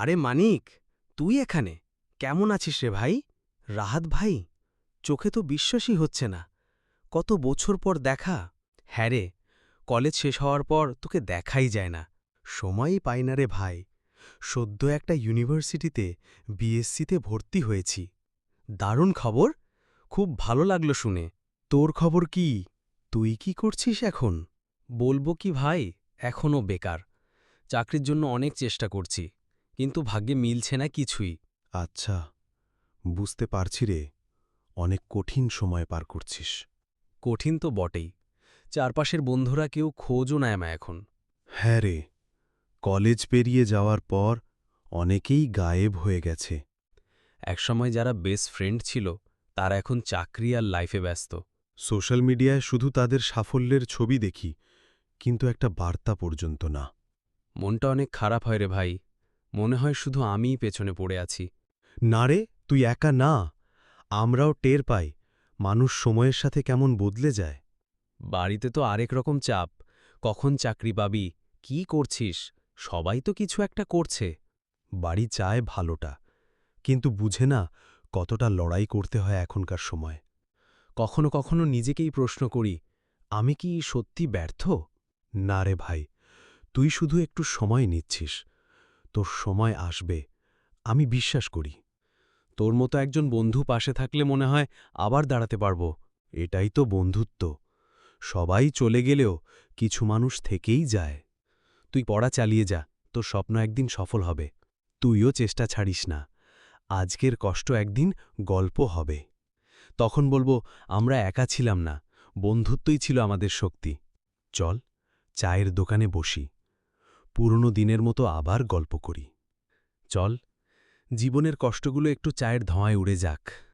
আরে মানিক, তুই এখানে? কেমন আছিস রে ভাই? রাহাত ভাই, চোখে তো বিশ্বাসই হচ্ছে না। কত বছর পর দেখা? হ্যাঁ রে, কলেজ শেষ হওয়ার পর তোকে দেখাই যায় না। সময়ই পাই না রে ভাই। সদ্য একটা ইউনিভার্সিটিতে বিএসসিতে ভর্তি হয়েছি। দারুণ খবর, খুব ভালো লাগল শুনে। তোর খবর কি? তুই কি করছিস এখন? বলব কি ভাই এখনও বেকার। চাকরির জন্য অনেক চেষ্টা করছি। কিন্তু ভাগ্যে মিলছে না কিছুই। আচ্ছা বুঝতে পারছি রে অনেক কঠিন সময় পার করছিস। কঠিন তো বটেই। চারপাশের বন্ধুরা কেউ খোঁজও নেয় না এখন। হ্যাঁ রে কলেজ পেরিয়ে যাওয়ার পর অনেকেই গায়েব হয়ে গেছে। একসময় যারা বেস্ট ফ্রেন্ড ছিল তারা এখন চাকরি আর লাইফে ব্যস্ত। সোশ্যাল মিডিয়ায় শুধু তাদের সাফল্যের ছবি দেখি কিন্তু একটা বার্তা পর্যন্ত না। মনটা অনেক খারাপ হয় রে ভাই। মনে হয় শুধু আমিই পেছনে পড়ে আছি। না রে তুই একা না। আমরাও টের পাই মানুষ সময়ের সাথে কেমন বদলে যায়। বাড়িতে তো আরেক রকম চাপ। কখন চাকরি পাবি? কি করছিস? সবাই তো কিছু একটা করছে। বাড়ি চায় ভালোটা কিন্তু বুঝে না কতটা লড়াই করতে হয় এখনকার সময়। কখনো কখনো নিজেকেই প্রশ্ন করি আমি কি সত্যি ব্যর্থ? না রে ভাই তুই শুধু একটু সময় নিচ্ছিস। তোর সময় আসবে, আমি বিশ্বাস করি। তোর মতো একজন বন্ধু পাশে থাকলে মনে হয় আবার দাঁড়াতে পারব। এটাই তো বন্ধুত্ব। সবাই চলে গেলেও কিছু মানুষ থেকেই যায়। তুই পড়া চালিয়ে যা, তোর স্বপ্ন একদিন সফল হবে। তুইও চেষ্টা ছাড়িস না। আজকের কষ্ট একদিন গল্প হবে। তখন বলব, আমরা একা ছিলাম না, বন্ধুত্বই ছিল আমাদের শক্তি। চল, চায়ের দোকানে বসি। পুরনো দিনের মতো আবার গল্প করি। চল জীবনের কষ্টগুলো একটু চায়ের ধোঁয়ায় উড়ে যাক।